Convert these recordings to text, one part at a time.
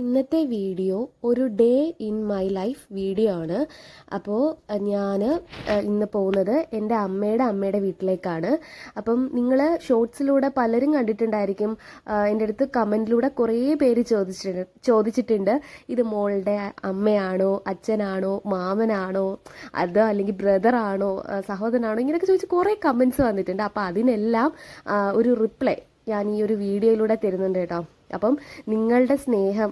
ഇന്നത്തെ വീഡിയോ ഒരു day in my life video ആണ്. അപ്പോൾ ഞാൻ ഇന്ന് പോകുന്നത് എന്റെ അമ്മയുടെ അമ്മയുടെ വീട്ടിലേക്കാണ്. അപ്പം നിങ്ങൾ ഷോർട്സിലൂടെ പലരും കണ്ടിട്ടുണ്ടായിരിക്കും എന്റെ അടുത്ത് കമന്റിലൂടെ കുറേ പേര് ചോദിച്ചിട്ടുണ്ട് ചോദിച്ചിട്ടുണ്ട്. ഇത് മോളുടെ അമ്മയാണോ അച്ഛനാണോ മാമനാണോ അതോ അല്ലെങ്കിൽ ബ്രദറാണോ സഹോദരനാണോ ഇങ്ങനെയൊക്കെ ചോദിച്ച് കുറേ കമൻസ് വന്നിട്ടുണ്ട്. അപ്പോൾ അതിനെല്ലാം ഒരു റിപ്ലൈ ഞാൻ ഈ ഒരു വീഡിയോയിലൂടെ തരുന്നുണ്ട് കേട്ടോ. അപ്പം നിങ്ങളുടെ സ്നേഹം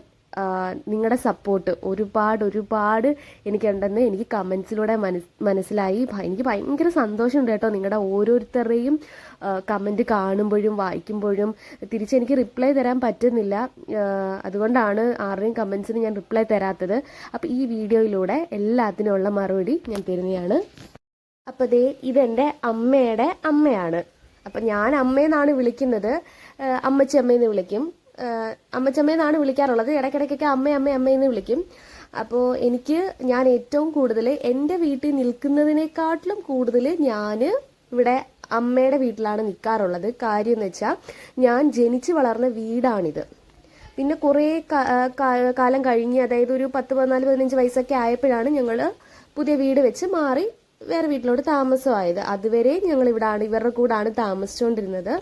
നിങ്ങളുടെ സപ്പോർട്ട് ഒരുപാട് ഒരുപാട് എനിക്കുണ്ടെന്ന് എനിക്ക് കമൻസിലൂടെ മനസ് മനസ്സിലായി. എനിക്ക് ഭയങ്കര സന്തോഷമുണ്ട് കേട്ടോ നിങ്ങളുടെ ഓരോരുത്തരുടെയും കമന്റ് കാണുമ്പോഴും വായിക്കുമ്പോഴും. തിരിച്ചെനിക്ക് റിപ്ലൈ തരാൻ പറ്റുന്നില്ല. അതുകൊണ്ടാണ് ആരുടെയും കമൻസിന് ഞാൻ റിപ്ലൈ തരാത്തത്. അപ്പോൾ ഈ വീഡിയോയിലൂടെ എല്ലാത്തിനുമുള്ള മറുപടി ഞാൻ തരുന്നതാണ്. അപ്പോൾ ദേ ഇതെന്റെ അമ്മയുടെ അമ്മയാണ്. അപ്പം ഞാൻ അമ്മയെന്നാണ് വിളിക്കുന്നത്. അമ്മച്ചമ്മയെന്ന് വിളിക്കും. അമ്മച്ചമ്മയെന്നാണ് വിളിക്കാറുള്ളത്. ഇടയ്ക്കിടയ്ക്കൊക്കെ അമ്മ അമ്മ അമ്മയെന്ന് വിളിക്കും. അപ്പോൾ എനിക്ക് ഞാൻ ഏറ്റവും കൂടുതൽ എന്റെ വീട്ടിൽ നിൽക്കുന്നതിനെക്കാട്ടിലും കൂടുതൽ ഞാൻ ഇവിടെ അമ്മയുടെ വീട്ടിലാണ് നിൽക്കാറുള്ളത്. കാര്യം എന്ന് വെച്ചാൽ ഞാൻ ജനിച്ചു വളർന്ന വീടാണിത്. പിന്നെ കുറേ കാലം കഴിഞ്ഞ് അതായത് ഒരു പത്ത് പതിനാല് പതിനഞ്ച് വയസ്സൊക്കെ ആയപ്പോഴാണ് ഞങ്ങൾ പുതിയ വീട് വെച്ച് മാറി വേറെ വീട്ടിലോട്ട് താമസമായത്. അതുവരെ ഞങ്ങൾ ഇവിടാണ് ഇവരുടെ കൂടാണ് താമസിച്ചുകൊണ്ടിരുന്നത്.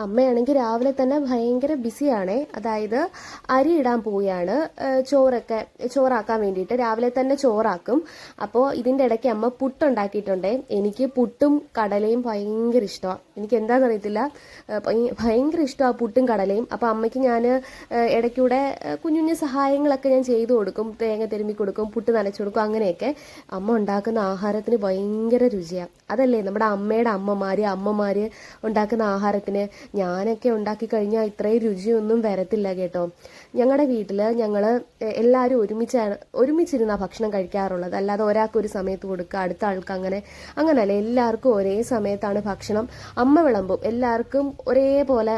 അമ്മയാണെങ്കിൽ രാവിലെ തന്നെ ഭയങ്കര ബിസിയാണേ. അതായത് അരി ഇടാൻ പോവുകയാണ്. ചോറൊക്കെ ചോറാക്കാൻ വേണ്ടിയിട്ട് രാവിലെ തന്നെ ചോറാക്കും. അപ്പോൾ ഇതിന്റെ ഇടയ്ക്ക് അമ്മ പുട്ടുണ്ടാക്കിയിട്ടുണ്ടേ. എനിക്ക് പുട്ടും കടലയും ഭയങ്കര ഇഷ്ടമാണ് എനിക്ക് എന്താണെന്ന് അറിയത്തില്ല ഭയങ്കര ഇഷ്ടമാണ് പുട്ടും കടലയും. അപ്പോൾ അമ്മയ്ക്ക് ഞാൻ ഇടയ്ക്കൂടെ കുഞ്ഞു കുഞ്ഞു സഹായങ്ങളൊക്കെ ഞാൻ ചെയ്തു കൊടുക്കും. തേങ്ങ തിരുമ്മി കൊടുക്കും പുട്ട് നനച്ചു കൊടുക്കും അങ്ങനെയൊക്കെ. അമ്മ ഉണ്ടാക്കുന്ന ആഹാരത്തിന് ഭയങ്കര രുചിയാണ് അതല്ലേ നമ്മുടെ അമ്മയുടെ അമ്മമാർ അമ്മമാർ ഉണ്ടാക്കുന്ന ആഹാരത്തിന് ഞാനൊക്കെ ഉണ്ടാക്കി കഴിഞ്ഞാൽ ഇത്രയും രുചിയൊന്നും വരത്തില്ല കേട്ടോ. ഞങ്ങളുടെ വീട്ടിൽ ഞങ്ങൾ എല്ലാവരും ഒരുമിച്ചാണ് ഒരുമിച്ചിരുന്ന ഭക്ഷണം കഴിക്കാറുള്ളത്. അല്ലാതെ ഒരാൾക്ക് ഒരു സമയത്ത് കൊടുക്കുക അടുത്ത ആൾക്ക് അങ്ങനെ അങ്ങനല്ല. എല്ലാവർക്കും ഒരേ സമയത്താണ് ഭക്ഷണം. അമ്മ വിളമ്പും. എല്ലാവർക്കും ഒരേപോലെ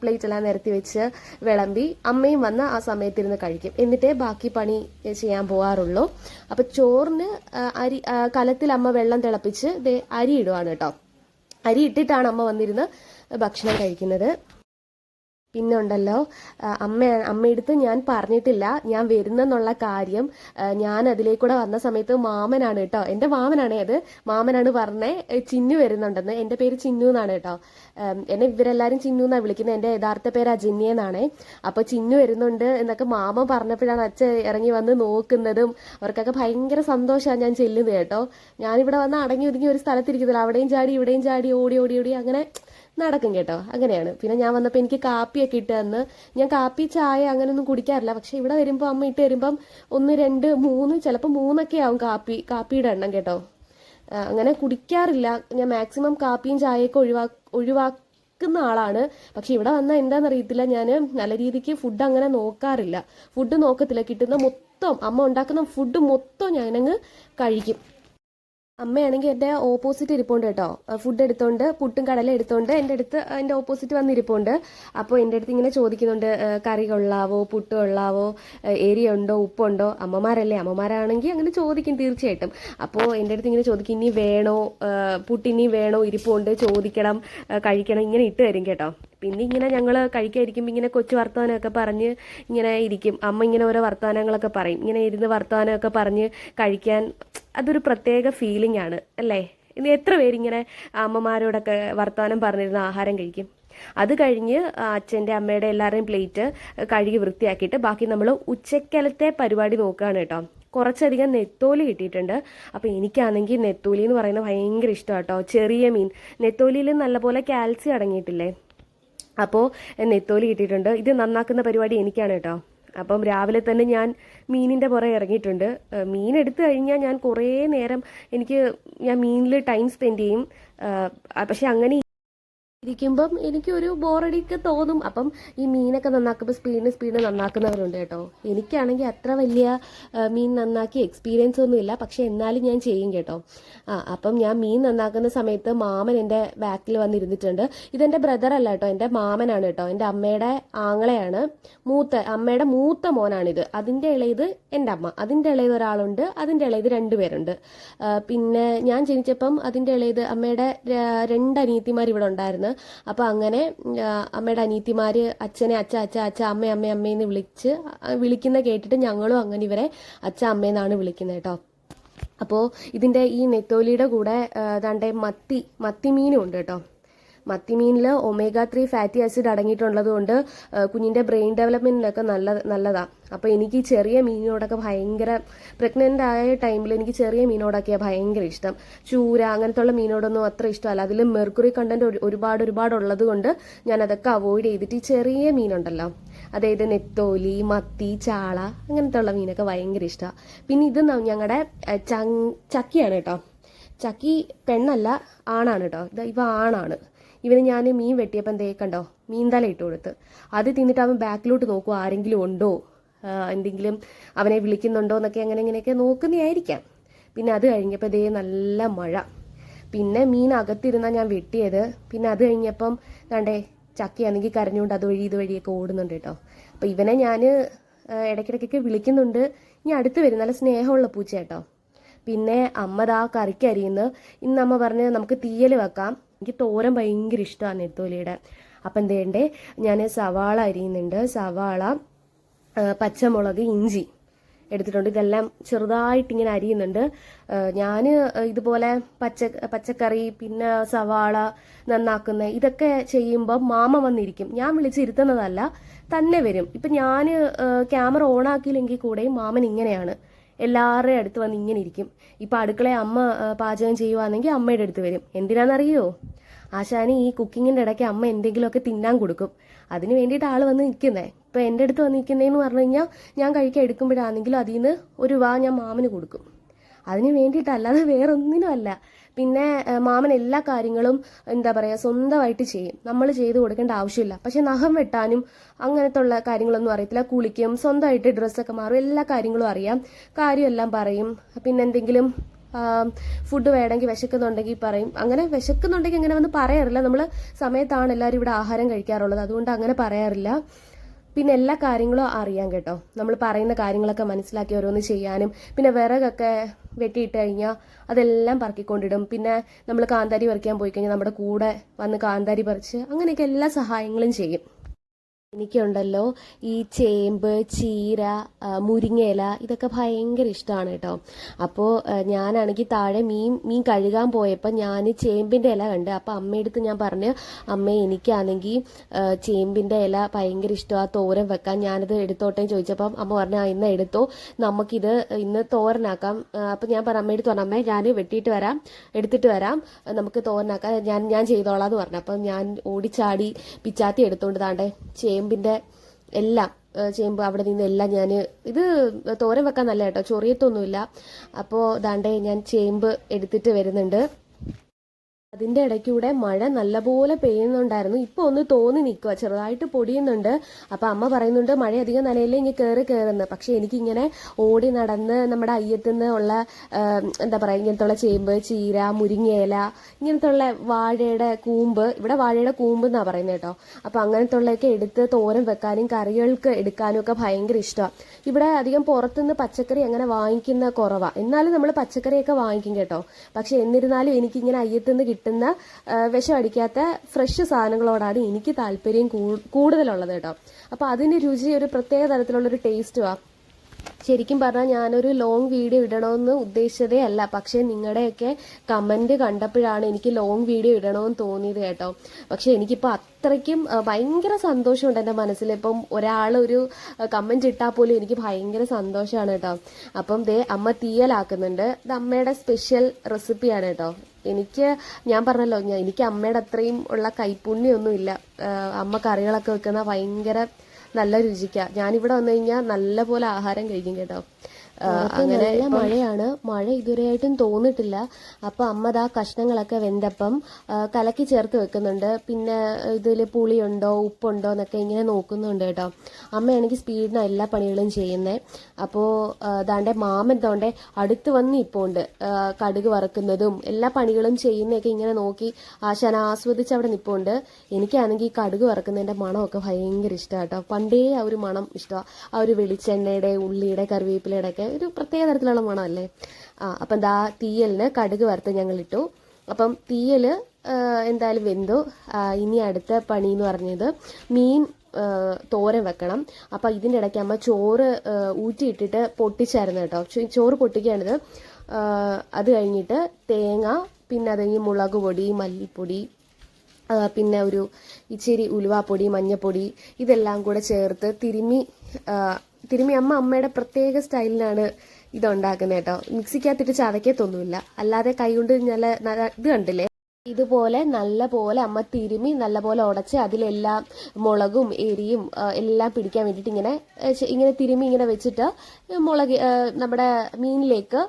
പ്ലേറ്റ് എല്ലാം നിരത്തി വെച്ച് വിളമ്പി അമ്മയും വന്ന് ആ സമയത്തിരുന്ന് കഴിക്കും. എന്നിട്ടേ ബാക്കി പണി ചെയ്യാൻ പോകാറുള്ളൂ അപ്പൊ ചോറിന് അരി കലത്തിൽ അമ്മ വെള്ളം തിളപ്പിച്ച് അരി ഇടുവാണ് കേട്ടോ. അരി ഇട്ടിട്ടാണ് അമ്മ വന്നിരുന്ന് ഭക്ഷണം കഴിക്കുന്നത്. പിന്നെ ഉണ്ടല്ലോ ആ, അമ്മ അമ്മയെടുത്ത് ഞാൻ പറഞ്ഞിട്ടില്ല. ഞാൻ വരുന്നെന്നുള്ള കാര്യം ഞാൻ അതിലേക്കൂടെ വന്ന സമയത്ത് മാമനാണ് കേട്ടോ. എന്റെ മാമനാണേ അത്. മാമനാണ് പറഞ്ഞേ ചിന്നു വരുന്നുണ്ടെന്ന്. എന്റെ പേര് ചിന്നു എന്നാണ് കേട്ടോ. എന്നെ ഇവരെല്ലാരും ചിന്നു എന്നാണ് വിളിക്കുന്നത്. എന്റെ യഥാർത്ഥ പേര് അജിന്യ എന്നാണേ. അപ്പോൾ ചിന്നു വരുന്നുണ്ട് എന്നൊക്കെ മാമ പറഞ്ഞപ്പോഴാണ് അച്ഛൻ ഇറങ്ങി വന്ന് നോക്കുന്നതും അവർക്കൊക്കെ ഭയങ്കര സന്തോഷമാണ് ഞാൻ ചെല്ലുന്നത് കേട്ടോ. ഞാനിവിടെ വന്ന് അടങ്ങി ഒതുങ്ങി ഒരു സ്ഥലത്തിരിക്കുന്നില്ല അവിടെയും ചാടി ഇവിടെയും ചാടി ഓടി ഓടി ഓടി അങ്ങനെ നടക്കും കേട്ടോ. അങ്ങനെയാണ്. പിന്നെ ഞാൻ വന്നപ്പോൾ എനിക്ക് കാപ്പിയൊക്കെ ഇട്ട് തന്ന്. ഞാൻ കാപ്പി ചായ അങ്ങനെയൊന്നും കുടിക്കാറില്ല. പക്ഷേ ഇവിടെ വരുമ്പോൾ അമ്മ ഇട്ട് വരുമ്പം ഒന്ന് രണ്ട് മൂന്ന് ചിലപ്പോൾ മൂന്നൊക്കെ ആവും കാപ്പി കാപ്പിയുടെ എണ്ണം കേട്ടോ. അങ്ങനെ കുടിക്കാറില്ല. ഞാൻ മാക്സിമം കാപ്പിയും ചായയൊക്കെ ഒഴിവാ ഒഴിവാക്കുന്ന ആളാണ്. പക്ഷെ ഇവിടെ വന്നാൽ എന്താണെന്നറിയത്തില്ല ഞാൻ നല്ല രീതിക്ക് ഫുഡ് അങ്ങനെ നോക്കാറില്ല. ഫുഡ് നോക്കത്തില്ല. കിട്ടുന്ന മൊത്തം അമ്മ ഉണ്ടാക്കുന്ന ഫുഡ് മൊത്തം ഞാനങ്ങ് കഴിക്കും. അമ്മയാണെങ്കിൽ എന്റെ ഓപ്പോസിറ്റ് ഇരിപ്പുണ്ട് കേട്ടോ. ഫുഡ് എടുത്തോണ്ട് പുട്ടും കടല എടുത്തോണ്ട് എന്റെ അടുത്ത് എന്റെ ഓപ്പോസിറ്റ് വന്നിരിപ്പുണ്ട്. അപ്പോൾ എന്റെ അടുത്ത് ഇങ്ങനെ ചോദിക്കുന്നുണ്ട് കറി കൊള്ളാവോ പുട്ട് കൊള്ളാവോ ഏരിയ ഉണ്ടോ ഉപ്പുണ്ടോ? അമ്മമാരല്ലേ അമ്മമാരാണെങ്കിൽ അങ്ങനെ ചോദിക്കും തീർച്ചയായിട്ടും. അപ്പോൾ എന്റെ അടുത്ത് ഇങ്ങനെ ചോദിക്കും ഇനി വേണോ പുട്ടിനി വേണോ ഇരിപ്പുണ്ട് ചോദിക്കണം കഴിക്കണം ഇങ്ങനെ ഇട്ട് തരും കേട്ടോ. പിന്നെ ഇങ്ങനെ ഞങ്ങൾ കഴിക്കാതിരിക്കുമ്പോൾ ഇങ്ങനെ കൊച്ചു വർത്തമാനമൊക്കെ പറഞ്ഞ് ഇങ്ങനെ ഇരിക്കും. അമ്മ ഇങ്ങനെ ഓരോ വർത്തമാനങ്ങളൊക്കെ പറയും. ഇങ്ങനെ ഇരുന്ന് വർത്തമാനമൊക്കെ പറഞ്ഞ് കഴിക്കാൻ അതൊരു പ്രത്യേക ഫീലിംഗ് ആണ് അല്ലേ? ഇനി എത്ര പേരിങ്ങനെ അമ്മമാരോടൊക്കെ വർത്തമാനം പറഞ്ഞിരുന്ന ആഹാരം കഴിക്കും? അത് കഴിഞ്ഞ് അച്ഛന്റെ അമ്മയുടെ എല്ലാവരുടെയും പ്ലേറ്റ് കഴുകി വൃത്തിയാക്കിയിട്ട് ബാക്കി നമ്മൾ ഉച്ചക്കലത്തെ പരിപാടി നോക്കുകയാണ് കേട്ടോ. കുറച്ചധികം നെത്തോലി കിട്ടിയിട്ടുണ്ട്. അപ്പോൾ എനിക്കാണെങ്കിൽ നെത്തോലി എന്ന് പറയുന്നത് ഭയങ്കര ഇഷ്ടമാണ് കേട്ടോ. ചെറിയ മീൻ. നെത്തോലിയിൽ നല്ലപോലെ കാൽസ്യം അടങ്ങിയിട്ടില്ലേ? അപ്പോൾ നെത്തോലി കിട്ടിയിട്ടുണ്ട്. ഇത് നന്നാക്കുന്ന പരിപാടി എനിക്കാണ് കേട്ടോ. അപ്പം രാവിലെ തന്നെ ഞാൻ മീനിന്റെ പുറകെ ഇറങ്ങിയിട്ടുണ്ട്. മീൻ എടുത്തു കഴിഞ്ഞാൽ ഞാൻ കുറേ നേരം എനിക്ക് ഞാൻ മീനിൽ ടൈം സ്പെൻഡ് ചെയ്യും. പക്ഷെ അങ്ങനെ ഇരിക്കുമ്പം എനിക്കൊരു ബോറടിയൊക്കെ തോന്നും. അപ്പം ഈ മീനൊക്കെ നന്നാക്കുമ്പോൾ സ്പീഡിന് സ്പീഡിന് നന്നാക്കുന്നവരുണ്ട് കേട്ടോ. എനിക്കാണെങ്കിൽ അത്ര വലിയ മീൻ നന്നാക്കി എക്സ്പീരിയൻസ് ഒന്നുമില്ല പക്ഷെ എന്നാലും ഞാൻ ചെയ്യും കേട്ടോ. ആ അപ്പം ഞാൻ മീൻ നന്നാക്കുന്ന സമയത്ത് മാമൻ എന്റെ ബാക്കിൽ വന്നിരുന്നിട്ടുണ്ട്. ഇതെന്റെ ബ്രദറല്ല കേട്ടോ. എന്റെ മാമനാണ് കേട്ടോ. എന്റെ അമ്മയുടെ ആങ്ങളെയാണ്. മൂത്ത അമ്മയുടെ മൂത്ത മോനാണിത്. അതിന്റെ ഇളയത് എന്റെ അമ്മ. അതിന്റെ ഇളയത് ഒരാളുണ്ട്. അതിന്റെ ഇളയത് രണ്ടുപേരുണ്ട് പേരുണ്ട്. പിന്നെ ഞാൻ ജനിച്ചപ്പം അതിന്റെ ഇളയത് അമ്മയുടെ ര- രണ്ട് അനിയത്തിമാർ ഇവിടെ ഉണ്ടായിരുന്നു. അപ്പോൾ അങ്ങനെ അമ്മയുടെ അനീത്തിമാർ അച്ഛനെ അച്ഛ അച്ഛ അച്ഛ അമ്മ അമ്മ അമ്മയെന്ന് വിളിച്ച് വിളിക്കുന്ന കേട്ടിട്ട് ഞങ്ങളും അങ്ങനെ ഇവരെ അച്ഛ അമ്മയെന്നാണ് വിളിക്കുന്നത് കേട്ടോ. അപ്പോൾ ഇതിന്റെ ഈ നെത്തോലിയുടെ കൂടെ തണ്ടേ മത്തി മത്തി മീനും ഉണ്ട് കേട്ടോ. മത്തി മീനിൽ ഒമേഗ ത്രീ ഫാറ്റി ആസിഡ് അടങ്ങിയിട്ടുള്ളത് കൊണ്ട് കുഞ്ഞിന്റെ ബ്രെയിൻ ഡെവലപ്മെന്റിനൊക്കെ നല്ല നല്ലതാണ് അപ്പോൾ എനിക്ക് ചെറിയ മീനിനോടൊക്കെ ഭയങ്കര പ്രഗ്നന്റ് ആയ ടൈമിൽ എനിക്ക് ചെറിയ മീനോടൊക്കെയാണ് ഭയങ്കര ഇഷ്ടം. ചൂര അങ്ങനത്തെ ഉള്ള മീനോടൊന്നും അത്ര ഇഷ്ടമല്ല. അതിൽ മെർക്കുറി കണ്ടന്റ് ഒരുപാട് ഒരുപാട് ഉള്ളത് കൊണ്ട് ഞാൻ അതൊക്കെ അവോയ്ഡ് ചെയ്തിട്ട് ഈ ചെറിയ മീനുണ്ടല്ലോ. അതായത് നെത്തോലി മത്തി ചാള അങ്ങനത്തെ ഉള്ള മീനൊക്കെ ഭയങ്കര ഇഷ്ടമാണ് പിന്നെ ഇത് ഞങ്ങളുടെ ചക്കിയാണ് കേട്ടോ. ചക്കി പെണ്ണല്ല ആണാണ് കേട്ടോ. ഇത് ഇവ ആണാണ്. ഇവന് ഞാൻ മീൻ വെട്ടിയപ്പോൾ എന്തേ കണ്ടോ മീൻ തല ഇട്ടു കൊടുത്ത്. അത് തിന്നിട്ട് അവൻ ബാക്കിലോട്ട് നോക്കും ആരെങ്കിലും ഉണ്ടോ? എന്തെങ്കിലും അവനെ വിളിക്കുന്നുണ്ടോ എന്നൊക്കെ അങ്ങനെ ഇങ്ങനെയൊക്കെ നോക്കുന്നതായിരിക്കാം. പിന്നെ അത് കഴിഞ്ഞപ്പോൾ ഇതേ നല്ല മഴ. പിന്നെ മീൻ അകത്തിരുന്നാ ഞാൻ വെട്ടിയത്. പിന്നെ അത് കഴിഞ്ഞപ്പം കണ്ടേ ചക്കയാണെങ്കിൽ കരഞ്ഞുകൊണ്ട് അതുവഴി ഇതുവഴിയൊക്കെ ഓടുന്നുണ്ട് കേട്ടോ. അപ്പോൾ ഇവനെ ഞാൻ ഇടയ്ക്കിടയ്ക്കൊക്കെ വിളിക്കുന്നുണ്ട്. ഇനി അടുത്ത് വരും നല്ല സ്നേഹമുള്ള പൂച്ച കേട്ടോ. പിന്നെ അമ്മ ദാ കറിക്കരിയുന്നു ഇന്ന് അമ്മ പറഞ്ഞ് നമുക്ക് തീയൽ വെക്കാം. എനിക്ക് തോരൻ ഭയങ്കര ഇഷ്ടമാണ് നെത്തോലിയുടെ. അപ്പം എന്തേണ്ടേ ഞാൻ സവാള അരിയുന്നുണ്ട്. സവാള പച്ചമുളക് ഇഞ്ചി എടുത്തിട്ടുണ്ട്. ഇതെല്ലാം ചെറുതായിട്ട് ഇങ്ങനെ അരിയുന്നുണ്ട്. ഞാൻ ഇതുപോലെ പച്ച പച്ചക്കറി പിന്നെ സവാള നന്നാക്കുന്ന ഇതൊക്കെ ചെയ്യുമ്പോൾ മാമ വന്നിരിക്കും. ഞാൻ വിളിച്ചിരുത്തുന്നതല്ല തന്നെ വരും. ഇപ്പം ഞാൻ ക്യാമറ ഓൺ ആക്കിയില്ലെങ്കിൽ കൂടെയും മാമൻ ഇങ്ങനെയാണ്. എല്ലാവരുടെയും അടുത്ത് വന്ന് ഇങ്ങനെ ഇരിക്കും ഇപ്പം അടുക്കളയെ അമ്മ പാചകം ചെയ്യുവാണെങ്കിൽ അമ്മയുടെ അടുത്ത് വരും. എന്തിനാണെന്നറിയോ ആശാനി ഈ കുക്കിങ്ങിന്റെ ഇടയ്ക്ക് അമ്മ എന്തെങ്കിലുമൊക്കെ തിന്നാൻ കൊടുക്കും. അതിന് വേണ്ടിയിട്ട് ആൾ വന്ന് നിൽക്കുന്നത് ഇപ്പം എന്റെ അടുത്ത് വന്ന് നിൽക്കുന്നതെന്ന് പറഞ്ഞു കഴിഞ്ഞാൽ ഞാൻ കഴിക്കാൻ എടുക്കുമ്പോഴാണെങ്കിലും അതിൽ നിന്ന് ഒരു വാ ഞാൻ മാമിന് കൊടുക്കും. അതിന് വേണ്ടിയിട്ടല്ലാതെ വേറൊന്നിനും അല്ല പിന്നെ മാമൻ എല്ലാ കാര്യങ്ങളും എന്താ പറയുക സ്വന്തമായിട്ട് ചെയ്യും. നമ്മൾ ചെയ്ത് കൊടുക്കേണ്ട ആവശ്യമില്ല. പക്ഷെ നഖം വെട്ടാനും അങ്ങനത്തെ ഉള്ള കാര്യങ്ങളൊന്നും അറിയത്തില്ല. കുളിക്കും സ്വന്തമായിട്ട് ഡ്രസ്സൊക്കെ മാറും എല്ലാ കാര്യങ്ങളും അറിയാം. കാര്യമെല്ലാം പറയും. പിന്നെ എന്തെങ്കിലും ഫുഡ് വേണമെങ്കിൽ വിശക്കുന്നുണ്ടെങ്കിൽ പറയും. അങ്ങനെ വിശക്കുന്നുണ്ടെങ്കിൽ അങ്ങനെ വന്ന് പറയാറില്ല. നമ്മൾ സമയത്താണ് എല്ലാവരും ഇവിടെ ആഹാരം കഴിക്കാറുള്ളത്. അതുകൊണ്ട് അങ്ങനെ പറയാറില്ല. പിന്നെ എല്ലാ കാര്യങ്ങളും അറിയാം കേട്ടോ. നമ്മൾ പറയുന്ന കാര്യങ്ങളൊക്കെ മനസ്സിലാക്കി ഓരോന്ന് ചെയ്യാനും പിന്നെ വിറകൊക്കെ വെട്ടിയിട്ട് കഴിഞ്ഞാൽ അതെല്ലാം പറക്കിക്കൊണ്ടിടും. പിന്നെ നമ്മൾ കാന്താരി പറിക്കാൻ പോയി കഴിഞ്ഞാൽ നമ്മുടെ കൂടെ വന്ന് കാന്താരി പറിച്ച് അങ്ങനെയൊക്കെ എല്ലാ സഹായങ്ങളും ചെയ്യും. എനിക്കുണ്ടല്ലോ. ഈ ചേമ്പ് ചീര മുരിങ്ങയില ഇതൊക്കെ ഭയങ്കര ഇഷ്ടമാണ് കേട്ടോ. അപ്പോൾ ഞാനാണെങ്കിൽ താഴെ മീൻ മീൻ കഴുകാൻ പോയപ്പോൾ ഞാൻ ചേമ്പിന്റെ ഇല കണ്ട്. അപ്പോൾ അമ്മയെടുത്ത് ഞാൻ പറഞ്ഞു അമ്മ എനിക്കാണെങ്കിൽ ചേമ്പിന്റെ ഇല ഭയങ്കര ഇഷ്ടമാണ് തോരൻ വെക്കാൻ ഞാനത് എടുത്തോട്ടെ എന്ന് ചോദിച്ചപ്പം അമ്മ പറഞ്ഞു ആ ഇന്ന് എടുത്തോ. നമുക്കിത് ഇന്ന് തോരനാക്കാം. അപ്പം ഞാൻ പറഞ്ഞു അമ്മയെടുത്ത് പറഞ്ഞു അമ്മേ ഞാൻ വെട്ടിയിട്ട് വരാം എടുത്തിട്ട് വരാം. നമുക്ക് തോരനാക്കാം ഞാൻ ഞാൻ ചെയ്തോളാം എന്ന് പറഞ്ഞു. അപ്പം ഞാൻ ഓടിച്ചാടി പിച്ചാത്തി എടുത്തോണ്ട് താണ്ടെ ചേമ്പിന്റെ എല്ലാം ചേമ്പ് അവിടെ നിന്ന് എല്ലാം ഞാൻ ഇത് തോരൻ വെക്കാൻ നല്ല കേട്ടോ ചൊറിയത്തൊന്നുമില്ല. അപ്പോൾ ദാണ്ടേ ഞാൻ ചേമ്പ് എടുത്തിട്ട് വരുന്നുണ്ട്. അതിന്റെ ഇടയ്ക്കൂടെ മഴ നല്ലപോലെ പെയ്യുന്നുണ്ടായിരുന്നു. ഇപ്പോൾ ഒന്ന് തോന്നി നിൽക്കുക ചെറുതായിട്ട് പൊടിയുന്നുണ്ട്. അപ്പോൾ അമ്മ പറയുന്നുണ്ട് മഴ അധികം നനയില്ലേ ഇങ്ങനെ കയറി കയറുന്നു പക്ഷേ എനിക്കിങ്ങനെ ഓടി നടന്ന് നമ്മുടെ അയ്യത്തു നിന്ന് ഉള്ള എന്താ പറയുക ഇങ്ങനത്തെ ഉള്ള ചേമ്പ് ചീര മുരിങ്ങയില ഇങ്ങനത്തെ ഉള്ള വാഴയുടെ കൂമ്പ് ഇവിടെ വാഴയുടെ കൂമ്പ് എന്നാണ് പറയുന്നത് കേട്ടോ. അപ്പോൾ അങ്ങനത്തെ ഉള്ളതൊക്കെ എടുത്ത് തോരൻ വെക്കാനും കറികൾക്ക് എടുക്കാനും ഒക്കെ ഭയങ്കര ഇഷ്ടമാണ് ഇവിടെ അധികം പുറത്തുനിന്ന് പച്ചക്കറി അങ്ങനെ വാങ്ങിക്കുന്ന കുറവാണ് എന്നാലും നമ്മൾ പച്ചക്കറിയൊക്കെ വാങ്ങിക്കും കേട്ടോ. പക്ഷെ എന്നിരുന്നാലും എനിക്കിങ്ങനെ അയ്യത്തുനിന്ന് കിട്ടുന്ന വിഷം അടിക്കാത്ത ഫ്രഷ് സാധനങ്ങളോടാണ് എനിക്ക് താല്പര്യം കൂടുതലുള്ളത് കേട്ടോ. അപ്പോൾ അതിന് രുചി ഒരു പ്രത്യേക തരത്തിലുള്ളൊരു ടേസ്റ്റുമാണ് ശരിക്കും പറഞ്ഞാൽ ഞാനൊരു ലോങ് വീഡിയോ ഇടണമെന്ന് ഉദ്ദേശിച്ചതേ അല്ല. പക്ഷേ നിങ്ങളുടെയൊക്കെ കമന്റ് കണ്ടപ്പോഴാണ് എനിക്ക് ലോങ് വീഡിയോ ഇടണമെന്ന് തോന്നിയത് കേട്ടോ. പക്ഷേ എനിക്കിപ്പോൾ അത്രയ്ക്കും ഭയങ്കര സന്തോഷമുണ്ട് എന്റെ മനസ്സിൽ. ഇപ്പം ഒരാൾ ഒരു കമന്റ് ഇട്ടാൽ പോലും എനിക്ക് ഭയങ്കര സന്തോഷമാണ് കേട്ടോ. അപ്പം ദേ അമ്മ തീയലാക്കുന്നുണ്ട്. ഇത് അമ്മയുടെ സ്പെഷ്യൽ റെസിപ്പിയാണ് കേട്ടോ. എനിക്ക് ഞാൻ പറഞ്ഞല്ലോ ഞാൻ എനിക്ക് അമ്മയുടെ അത്രയും ഉള്ള കൈപ്പുണ്യൊന്നുമില്ല അമ്മ കറികളൊക്കെ വെക്കുന്ന ഭയങ്കര നല്ല രുചിക്കാ. ഞാനിവിടെ വന്നു കഴിഞ്ഞാൽ നല്ലപോലെ ആഹാരം കഴിക്കും കേട്ടോ. അങ്ങനെ നല്ല മഴയാണ്. മഴ ഇതുവരെയായിട്ടും തോന്നിട്ടില്ല. അപ്പൊ അമ്മ ദാ കഷ്ണങ്ങളൊക്കെ വെന്തപ്പം കലക്കി ചേർത്ത് വെക്കുന്നുണ്ട്. പിന്നെ ഇതിൽ പുളിയുണ്ടോ ഉപ്പുണ്ടോ എന്നൊക്കെ ഇങ്ങനെ നോക്കുന്നുണ്ട് കേട്ടോ. അമ്മയാണെങ്കിൽ സ്പീഡിന എല്ലാ പണികളും ചെയ്യുന്നത് അപ്പോൾ ദാണ്ടെ മാമൻ തോണ്ടെ അടുത്ത് വന്ന് ഇപ്പോൾ ഉണ്ട്. കടുക് വറക്കുന്നതും എല്ലാ പണികളും ചെയ്യുന്നതൊക്കെ ഇങ്ങനെ നോക്കി ആശാൻ ആസ്വദിച്ച് അവിടെ നിൽപ്പുണ്ട് എനിക്കാണെങ്കിൽ ഈ കടുക് വറക്കുന്നതിന്റെ മണമൊക്കെ ഭയങ്കര ഇഷ്ടമാണ് കേട്ടോ. പണ്ടേ ആ ഒരു മണം ഇഷ്ടമാണ് ആ ഒരു വെളിച്ചെണ്ണയുടെ ഉള്ളിയുടെ കറിവേപ്പിലയുടെ ഒക്കെ ഒരു പ്രത്യേക തരത്തിലുള്ള മണമല്ലേ? ആ അപ്പം ദാ തീയലിന് കടുക് വറുത്ത് ഞങ്ങൾ ഇട്ടു അപ്പം തീയൽ എന്തായാലും വെന്തു. ഇനി അടുത്ത പണി എന്ന് പറഞ്ഞത് മീൻ തോരൻ വെക്കണം. അപ്പോൾ ഇതിന്റെ ഇടയ്ക്ക് അമ്മ ചോറ് ഊറ്റിയിട്ടിട്ട് പൊട്ടിച്ചായിരുന്നു കേട്ടോ. ചോറ് പൊട്ടിക്കുകയാണിത്. അത് കഴിഞ്ഞിട്ട് തേങ്ങ പിന്നെ അത് കഴിഞ്ഞ് മുളക് പൊടി മല്ലിപ്പൊടി പിന്നെ ഒരു ഇച്ചിരി ഉലുവാപ്പൊടി മഞ്ഞപ്പൊടി ഇതെല്ലാം കൂടെ ചേർത്ത് തിരുമ്മി ആ, തിരുമ്മി അമ്മ അമ്മയുടെ പ്രത്യേക സ്റ്റൈലിനാണ് ഇതുണ്ടാക്കുന്നത് കേട്ടോ. മിക്സിക്കകത്തിട്ട് ചതക്കത്തൊന്നുമില്ല അല്ലാതെ കൈകൊണ്ട് നല്ല- ഇത് കണ്ടില്ലേ? ഇതുപോലെ നല്ല പോലെ അമ്മ തിരുമി നല്ല പോലെ ഉടച്ച് അതിലെല്ലാം മുളകും എരിയും എല്ലാം പിടിക്കാൻ വേണ്ടിയിട്ട് ഇങ്ങനെ ഇങ്ങനെ തിരുമി ഇങ്ങനെ വെച്ചിട്ട് മുളക് നമ്മുടെ മീനിലേക്ക്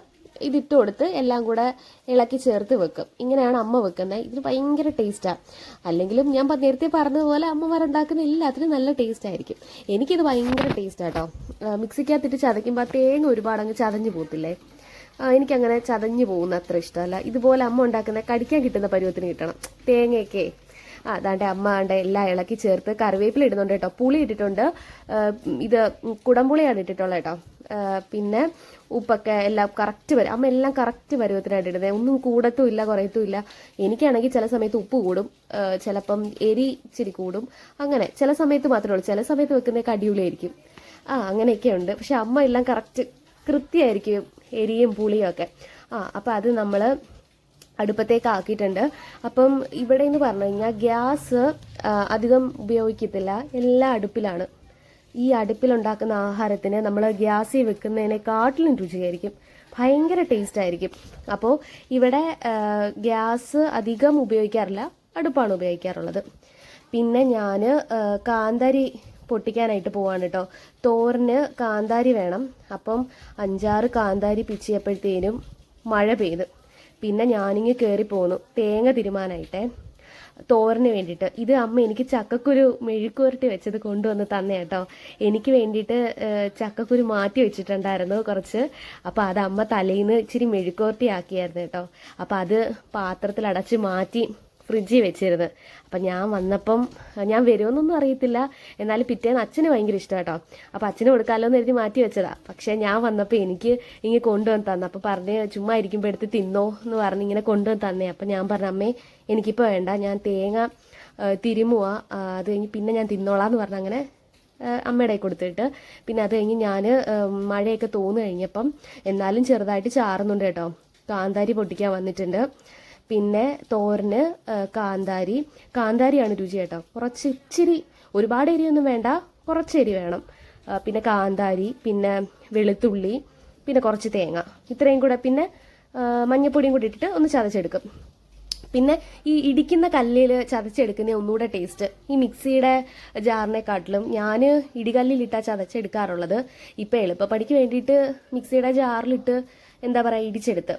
ഇതിട്ട് കൊടുത്ത് എല്ലാം കൂടെ ഇളക്കി ചേർത്ത് വെക്കും. ഇങ്ങനെയാണ് അമ്മ വെക്കുന്നത്. ഇതിന് ഭയങ്കര ടേസ്റ്റാണ് അല്ലെങ്കിലും ഞാൻ നേരത്തെ പറഞ്ഞതുപോലെ അമ്മമാരുണ്ടാക്കുന്ന എല്ലാത്തിനും നല്ല ടേസ്റ്റ് ആയിരിക്കും. എനിക്കിത് ഭയങ്കര ടേസ്റ്റ് ആട്ടോ മിക്സിക്കകത്തിട്ട് ചതയ്ക്കുമ്പോൾ തേങ്ങ ഒരുപാട് അങ്ങ് ചതഞ്ഞു പോകത്തില്ലേ? എനിക്കങ്ങനെ ചതഞ്ഞു പോകുന്ന അത്ര ഇഷ്ടമല്ല. ഇതുപോലെ അമ്മ ഉണ്ടാക്കുന്ന കടിക്കാൻ കിട്ടുന്ന പരുവത്തിന് കിട്ടണം. തേങ്ങയൊക്കെ. അതാണ്ട് അമ്മ ആണ്ട് എല്ലാം ഇളക്കി ചേർത്ത് കറിവേപ്പില ഇടുന്നുണ്ട് കേട്ടോ പുളി ഇട്ടിട്ടുണ്ട്. ഇത് കുടംപുളിയാണ് ഇട്ടിട്ടുള്ളത് കേട്ടോ പിന്നെ ഉപ്പൊക്കെ എല്ലാം കറക്റ്റ് വരും. അമ്മ എല്ലാം കറക്റ്റ് പരുവത്തിനായിട്ട് ഇടുന്നത് ഒന്നും കൂടത്തും ഇല്ല കുറയത്തും ഇല്ല. എനിക്കാണെങ്കിൽ ചില സമയത്ത് ഉപ്പ് കൂടും. ചിലപ്പം എരി ഇച്ചിരി കൂടും. അങ്ങനെ ചില സമയത്ത് മാത്രമേ ഉള്ളൂ. ചില സമയത്ത് വെക്കുന്നതൊക്കെ അടിപൊളിയായിരിക്കും. ആ അങ്ങനെയൊക്കെ ഉണ്ട്. പക്ഷെ അമ്മ എല്ലാം കറക്റ്റ് കൃത്യമായിരിക്കും എരിയും പുളിയും ഒക്കെ. ആ അപ്പം അത് നമ്മൾ അടുപ്പത്തേക്ക് ആക്കിയിട്ടുണ്ട്. അപ്പം ഇവിടെ എന്ന് പറഞ്ഞു കഴിഞ്ഞാൽ ഗ്യാസ് അധികം ഉപയോഗിക്കത്തില്ല. എല്ലാ അടുപ്പിലാണ്. ഈ അടുപ്പിലുണ്ടാക്കുന്ന ആഹാരത്തിന് നമ്മൾ ഗ്യാസിൽ വെക്കുന്നതിനെക്കാട്ടിലും രുചിയായിരിക്കും. ഭയങ്കര ടേസ്റ്റ് ആയിരിക്കും. അപ്പോൾ ഇവിടെ ഗ്യാസ് അധികം ഉപയോഗിക്കാറില്ല അടുപ്പാണ് ഉപയോഗിക്കാറുള്ളത്. പിന്നെ ഞാൻ കാന്താരി പൊട്ടിക്കാനായിട്ട് പോവാണ് കേട്ടോ. തോറിന് കാന്താരി വേണം. അപ്പം അഞ്ചാറ് കാന്താരി പിച്ചിയപ്പോഴത്തേനും മഴ പെയ്ത്. പിന്നെ ഞാനിങ്ങ് കയറി പോന്നു തേങ്ങ തിരുമാനായിട്ടേ. തോരന് വേണ്ടിയിട്ട്. ഇത് അമ്മ എനിക്ക് ചക്കക്കുരു മെഴുക്കുവരട്ടി വെച്ചത് കൊണ്ടുവന്ന് തന്നെ കേട്ടോ. എനിക്ക് വേണ്ടിയിട്ട് ചക്കക്കുരു മാറ്റി വെച്ചിട്ടുണ്ടായിരുന്നു കുറച്ച്. അപ്പോൾ അത് അമ്മ തലേന്ന് ഇച്ചിരി മെഴുക്കുവരട്ടി ആക്കിയായിരുന്നു കേട്ടോ. അപ്പോൾ അത് പാത്രത്തിൽ അടച്ച് മാറ്റി ഫ്രിഡ്ജിൽ വെച്ചിരുന്നത്. അപ്പം ഞാൻ വന്നപ്പം ഞാൻ വരുമെന്നൊന്നും അറിയത്തില്ല. എന്നാലും പിറ്റേന്ന് അച്ഛന് ഭയങ്കര ഇഷ്ടം കേട്ടോ അപ്പം അച്ഛന് കൊടുക്കാമല്ലോ എന്ന് എഴുതി മാറ്റി വെച്ചതാ. പക്ഷേ ഞാൻ വന്നപ്പോൾ എനിക്ക് ഇങ്ങനെ കൊണ്ടുവന്ന് തന്നു. അപ്പോൾ പറഞ്ഞ് ചുമ്മാ ഇരിക്കുമ്പോൾ എടുത്ത് തിന്നോ എന്ന് പറഞ്ഞ് ഇങ്ങനെ കൊണ്ടുവന്ന് തന്നേ. അപ്പം ഞാൻ പറഞ്ഞ അമ്മേ എനിക്കിപ്പോൾ വേണ്ട. ഞാൻ തേങ്ങ തിരുമുക അത് കഴിഞ്ഞ് പിന്നെ ഞാൻ തിന്നോളാം എന്ന് പറഞ്ഞ് അങ്ങനെ അമ്മയുടെ കൊടുത്തിട്ട്. പിന്നെ അത് കഴിഞ്ഞ് ഞാൻ മഴയൊക്കെ തോന്നു കഴിഞ്ഞപ്പം എന്നാലും ചെറുതായിട്ട് ചാറുന്നുണ്ട് കേട്ടോ. കാന്താരി പൊട്ടിക്കാൻ വന്നിട്ടുണ്ട്. പിന്നെ തോരന് കാന്താരി. കാന്താരിയാണ് രുചി കേട്ടോ. കുറച്ച് ഇച്ചിരി ഒരുപാട് എരിയൊന്നും വേണ്ട കുറച്ച് എരി വേണം. പിന്നെ കാന്താരി പിന്നെ വെളുത്തുള്ളി പിന്നെ കുറച്ച് തേങ്ങ. ഇത്രയും കൂടെ പിന്നെ മഞ്ഞപ്പൊടിയും കൂടി ഇട്ടിട്ട് ഒന്ന് ചതച്ചെടുക്കും. പിന്നെ ഈ ഇടിക്കുന്ന കല്ലിൽ ചതച്ചെടുക്കുന്ന ഒന്നുകൂടെ ടേസ്റ്റ് ഈ മിക്സിയുടെ ജാറിനെക്കാട്ടിലും ഞാൻ ഇടികല്ലിലിട്ടാ ചതച്ചെടുക്കാറുള്ളത് ഇപ്പം എളുപ്പപ്പണിക്ക് വേണ്ടിയിട്ട് മിക്സിയുടെ ജാറിലിട്ട് എന്താ പറയുക ഇടിച്ചെടുത്ത്.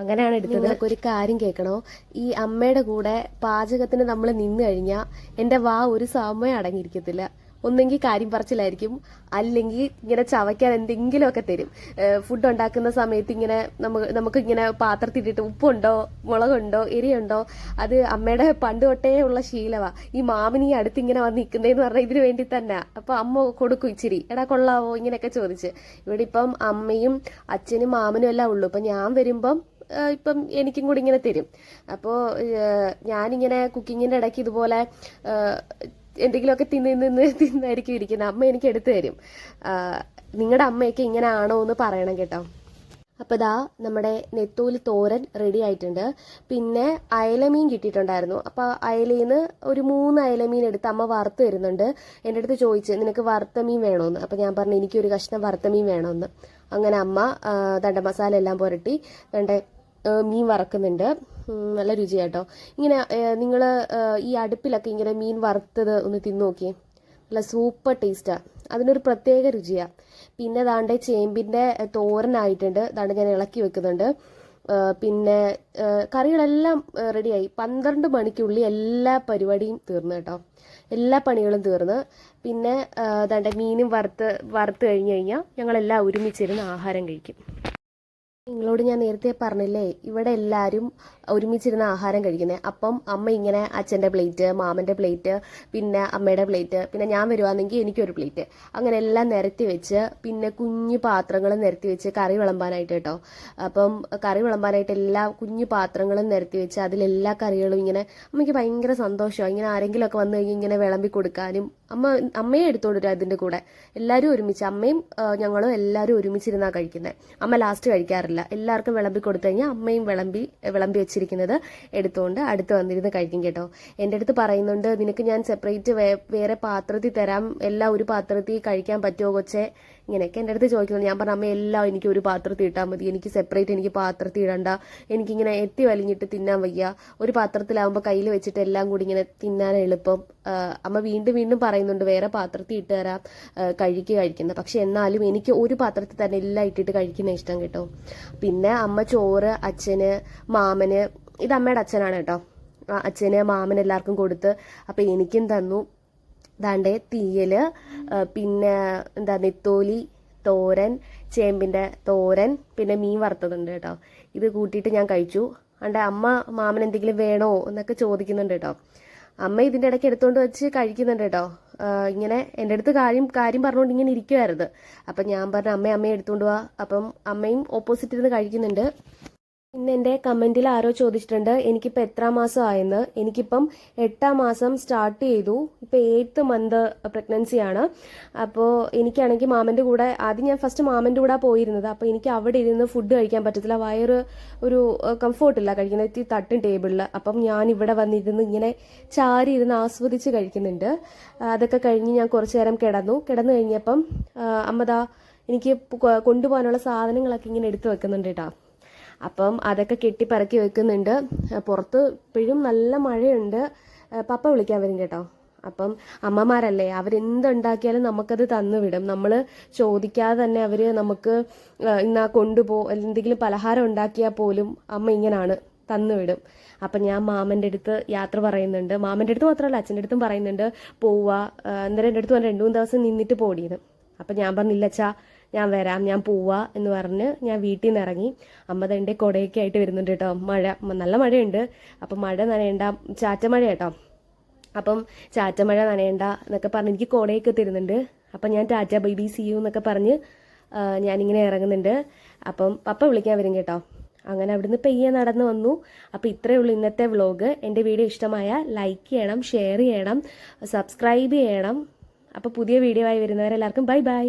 അങ്ങനെയാണ് എടുത്തത്. ഒരു കാര്യം കേൾക്കണോ? ഈ അമ്മയുടെ കൂടെ പാചകത്തിന് നമ്മൾ നിന്ന് കഴിഞ്ഞാൽ എന്റെ വാ ഒരു സമയം അടങ്ങിയിരിക്കത്തില്ല. ഒന്നെങ്കിൽ കാര്യം പറച്ചിലായിരിക്കും. അല്ലെങ്കിൽ ഇങ്ങനെ ചവയ്ക്കാൻ എന്തെങ്കിലുമൊക്കെ തരും. ഫുഡ് ഉണ്ടാക്കുന്ന സമയത്ത് ഇങ്ങനെ നമുക്ക് നമുക്ക് ഇങ്ങനെ പാത്രത്തിട്ടിട്ട് ഉപ്പുണ്ടോ മുളകുണ്ടോ എരിയുണ്ടോ? അത് അമ്മയുടെ പണ്ട് തൊട്ടേ ഉള്ള ശീലവാ. ഈ മാമിന് ഈ അടുത്ത് ഇങ്ങനെ വന്ന് നിൽക്കുന്നതെന്ന് പറഞ്ഞാൽ ഇതിനു വേണ്ടി തന്നെ. അപ്പൊ അമ്മ കൊടുക്കും ഇച്ചിരി. എടാ കൊള്ളാവോ ഇങ്ങനെയൊക്കെ ചോദിച്ച്. ഇവിടെ ഇപ്പം അമ്മയും അച്ഛനും മാമനും എല്ലാം ഉള്ളൂ. ഇപ്പൊ ഞാൻ വരുമ്പം ഇപ്പം എനിക്കും കൂടി ഇങ്ങനെ തരും. അപ്പോൾ ഞാനിങ്ങനെ കുക്കിങ്ങിന്റെ ഇടയ്ക്ക് ഇതുപോലെ എന്തെങ്കിലുമൊക്കെ തിന്ന് നിന്ന് തിന്നായിരിക്കും ഇരിക്കുന്നത്. അമ്മ എനിക്ക് എടുത്തു തരും. നിങ്ങളുടെ അമ്മയൊക്കെ ഇങ്ങനെ ആണോ എന്ന് പറയണം കേട്ടോ. അപ്പോൾ ഇതാ നമ്മുടെ നെത്തോലി തോരൻ റെഡി ആയിട്ടുണ്ട്. പിന്നെ അയലമീൻ കിട്ടിയിട്ടുണ്ടായിരുന്നു. അപ്പോൾ അയലയിൽ നിന്ന് ഒരു മൂന്ന് അയലമീൻ എടുത്ത് അമ്മ വറുത്ത് തരുന്നുണ്ട്. എന്റെ അടുത്ത് ചോദിച്ച് നിനക്ക് വറുത്ത മീൻ വേണമെന്ന് അപ്പോൾ ഞാൻ പറഞ്ഞു എനിക്കൊരു കഷ്ണം വറുത്ത മീൻ വേണമെന്ന് അങ്ങനെ അമ്മ തണ്ട മസാല എല്ലാം പുരട്ടി. ദണ്ട ആ, മീൻ വറക്കുന്നുണ്ട്. നല്ല രുചിയാട്ടോ. ഇങ്ങനെ നിങ്ങൾ ഈ അടുപ്പിലൊക്കെ ഇങ്ങനെ മീൻ വറുത്തത് ഒന്ന് തിന്നു നോക്കിയേ. നല്ല സൂപ്പർ ടേസ്റ്റാണ് അതിനൊരു പ്രത്യേക രുചിയാണ് പിന്നെ ദാണ്ട് ചേമ്പിന്റെ തോരനായിട്ടുണ്ട്. ദാണ്ട് ഞാൻ ഇളക്കി വെക്കുന്നുണ്ട്. പിന്നെ കറികളെല്ലാം റെഡിയായി. പന്ത്രണ്ട് മണിക്കുള്ളിൽ എല്ലാ പരിപാടിയും തീർന്നു കേട്ടോ. എല്ലാ പണികളും തീർന്ന്. പിന്നെ ദാണ്ട് മീനും വറുത്ത് വറുത്ത് കഴിഞ്ഞ് കഴിഞ്ഞാൽ ഞങ്ങളെല്ലാം ഒരുമിച്ചിരുന്ന് ആഹാരം കഴിക്കും. നിങ്ങളോട് ഞാൻ നേരത്തെ പറഞ്ഞില്ലേ? ഇവിടെ എല്ലാവരും ഒരുമിച്ചിരുന്ന ആഹാരം കഴിക്കുന്നത് അപ്പം അമ്മ ഇങ്ങനെ അച്ഛന്റെ പ്ലേറ്റ് മാമന്റെ പ്ലേറ്റ് പിന്നെ അമ്മയുടെ പ്ലേറ്റ് പിന്നെ ഞാൻ വരുവാണെങ്കിൽ എനിക്കൊരു പ്ലേറ്റ്. അങ്ങനെ എല്ലാം നിരത്തി വെച്ച് പിന്നെ കുഞ്ഞു പാത്രങ്ങൾ നിരത്തി വെച്ച് കറി വിളമ്പാനായിട്ട് കേട്ടോ. അപ്പം കറി വിളമ്പാനായിട്ട് എല്ലാ കുഞ്ഞു പാത്രങ്ങളും നിരത്തി വെച്ച് അതിലെല്ലാ കറികളും ഇങ്ങനെ അമ്മയ്ക്ക് ഭയങ്കര സന്തോഷമാണ് ഇങ്ങനെ ആരെങ്കിലുമൊക്കെ വന്നു കഴിഞ്ഞാൽ ഇങ്ങനെ വിളമ്പി കൊടുക്കാനും അമ്മ അമ്മയെ എടുത്തോണ്ട് വരും അതിന്റെ കൂടെ. എല്ലാവരും ഒരുമിച്ച് അമ്മയും ഞങ്ങളും എല്ലാവരും ഒരുമിച്ചിരുന്നാണ് കഴിക്കുന്നത് അമ്മ ലാസ്റ്റ് കഴിക്കാറില്ല. എല്ലാവർക്കും വിളമ്പി കൊടുത്തു കഴിഞ്ഞാൽ അമ്മയും വിളമ്പി വിളമ്പി വെച്ചിരിക്കുന്നത് എടുത്തുകൊണ്ട് അടുത്ത് വന്നിരുന്ന് കഴിക്കും കേട്ടോ. എന്റെ അടുത്ത് പറയുന്നുണ്ട് നിനക്ക് ഞാൻ സെപ്പറേറ്റ് വേറെ പാത്രത്തിൽ തരാം. എല്ലാം ഒരു പാത്രത്തിൽ കഴിക്കാൻ പറ്റുമോ കൊച്ചെ? ഇങ്ങനെയൊക്കെ എന്റെ അടുത്ത് ചോദിക്കുന്നത് ഞാൻ പറഞ്ഞ അമ്മ എല്ലാം എനിക്ക് ഒരു പാത്രത്തിൽ ഇട്ടാൽ മതി. എനിക്ക് സെപ്പറേറ്റ് എനിക്ക് പാത്രത്തിൽ ഇടണ്ട. എനിക്കിങ്ങനെ എത്തി വലിഞ്ഞിട്ട് തിന്നാൻ വയ്യ. ഒരു പാത്രത്തിലാവുമ്പോൾ കയ്യിൽ വെച്ചിട്ട് എല്ലാം കൂടി ഇങ്ങനെ തിന്നാൻ എളുപ്പം. അമ്മ വീണ്ടും വീണ്ടും പറയുന്നുണ്ട് വേറെ പാത്രത്തിൽ ഇട്ട് തരാം. കഴിക്കുക കഴിക്കുന്നത് പക്ഷെ എന്നാലും എനിക്ക് ഒരു പാത്രത്തിൽ തന്നെ എല്ലാം ഇട്ടിട്ട് കഴിക്കുന്ന ഇഷ്ടം കേട്ടോ. പിന്നെ അമ്മ ചോറ് അച്ഛന് മാമന്. ഇത് അമ്മയുടെ അച്ഛനാണ് കേട്ടോ. അച്ഛന് മാമൻ എല്ലാവർക്കും കൊടുത്ത്. അപ്പം എനിക്കും തന്നു. ദാണ്ടേ തീയൽ പിന്നെ എന്താ നെത്തോലി തോരൻ ചേമ്പിന്റെ തോരൻ പിന്നെ മീൻ വറുത്തതുണ്ട് കേട്ടോ. ഇത് കൂട്ടിയിട്ട് ഞാൻ കഴിച്ചു. അണ്ട് അമ്മ മാമൻ എന്തെങ്കിലും വേണോ എന്നൊക്കെ ചോദിക്കുന്നുണ്ട് കേട്ടോ. അമ്മ ഇതിന്റെ ഇടയ്ക്ക് എടുത്തുകൊണ്ട് വെച്ച് കഴിക്കുന്നുണ്ട് കേട്ടോ. ഇങ്ങനെ എന്റെ അടുത്ത് കാര്യം കാര്യം പറഞ്ഞുകൊണ്ട് ഇങ്ങനെ ഇരിക്കുമായിരുന്നു അപ്പം ഞാൻ പറഞ്ഞു അമ്മ അമ്മയെ എടുത്തുകൊണ്ട് പോവാ അപ്പം അമ്മയും ഓപ്പോസിറ്റ് ഇരുന്ന് കഴിക്കുന്നുണ്ട്. പിന്നെ എന്റെ കമന്റിൽ ആരോ ചോദിച്ചിട്ടുണ്ട് എനിക്കിപ്പോൾ എത്ര മാസം ആയെന്ന്. എനിക്കിപ്പം എട്ടാം മാസം സ്റ്റാർട്ട് ചെയ്തു. ഇപ്പോൾ എയ്ത്ത് മന്ത് പ്രഗ്നൻസിയാണ് അപ്പോൾ എനിക്കാണെങ്കിൽ മാമന്റെ കൂടെ ആദ്യം ഞാൻ ഫസ്റ്റ് മാമന്റെ കൂടെ പോയിരുന്നത്. അപ്പോൾ എനിക്ക് അവിടെ ഇരുന്ന് ഫുഡ് കഴിക്കാൻ പറ്റത്തില്ല. വയറ് ഒരു കംഫോർട്ടില്ല കഴിക്കുന്ന ഇത്തിരി തട്ടും ടേബിളിൽ അപ്പം ഞാൻ ഇവിടെ വന്നിരുന്ന് ഇങ്ങനെ ചാരി ഇരുന്ന് ആസ്വദിച്ച് കഴിക്കുന്നുണ്ട്. അതൊക്കെ കഴിഞ്ഞ് ഞാൻ കുറച്ച് നേരം കിടന്നു. കിടന്നു കഴിഞ്ഞപ്പം അമ്മതാ എനിക്ക് കൊണ്ടുപോകാനുള്ള സാധനങ്ങളൊക്കെ ഇങ്ങനെ എടുത്തു വെക്കുന്നുണ്ട് കേട്ടോ അപ്പം അതൊക്കെ കെട്ടിപ്പറക്കി വെക്കുന്നുണ്ട്. പുറത്ത് ഇപ്പോഴും നല്ല മഴയുണ്ട്. പപ്പ വിളിക്കാൻ വരും കേട്ടോ. അപ്പം അമ്മമാരല്ലേ അവരെന്തുണ്ടാക്കിയാലും നമുക്കത് തന്നു വിടും നമ്മൾ ചോദിക്കാതെ തന്നെ അവർ നമുക്ക് ഇന്നാ കൊണ്ടുപോ എന്തെങ്കിലും പലഹാരം ഉണ്ടാക്കിയാൽ പോലും അമ്മ ഇങ്ങനാണ് തന്നു വിടും അപ്പം ഞാൻ മാമന്റെ അടുത്ത് യാത്ര പറയുന്നുണ്ട്. മാമന്റെ അടുത്ത് മാത്രമല്ല അച്ഛന്റെ അടുത്തും പറയുന്നുണ്ട്. പോവുക അന്നേരം എന്റെ അടുത്ത് രണ്ട് മൂന്ന് ദിവസം നിന്നിട്ട് പോടിയത് അപ്പം ഞാൻ പറഞ്ഞില്ല അച്ഛാ ഞാൻ വരാം ഞാൻ പോവാ എന്ന് പറഞ്ഞ് ഞാൻ വീട്ടിൽ നിന്ന് ഇറങ്ങി. അമ്മ തന്റെ കുടയൊക്കെ ആയിട്ട് വരുന്നുണ്ട് കേട്ടോ. മഴ നല്ല മഴയുണ്ട്. അപ്പം മഴ നനയേണ്ട ചാറ്റ മഴ കേട്ടോ. അപ്പം ചാറ്റ മഴ നനയേണ്ട എന്നൊക്കെ പറഞ്ഞ് എനിക്ക് കുടയൊക്കെ തരുന്നുണ്ട്. അപ്പം ഞാൻ ടാറ്റ ബൈബി സി യു എന്നൊക്കെ പറഞ്ഞ് ഞാനിങ്ങനെ ഇറങ്ങുന്നുണ്ട്. അപ്പം പപ്പ വിളിക്കാൻ വരും കേട്ടോ. അങ്ങനെ അവിടുന്ന് പെയ്യെ നടന്ന് വന്നു. അപ്പോൾ ഇത്രയേ ഉള്ളൂ ഇന്നത്തെ വ്ളോഗ് എന്റെ വീഡിയോ ഇഷ്ടമായ ലൈക്ക് ചെയ്യണം ഷെയർ ചെയ്യണം സബ്സ്ക്രൈബ് ചെയ്യണം. അപ്പോൾ പുതിയ വീഡിയോ ആയി വരുന്നവരെല്ലാവർക്കും ബൈ ബൈ.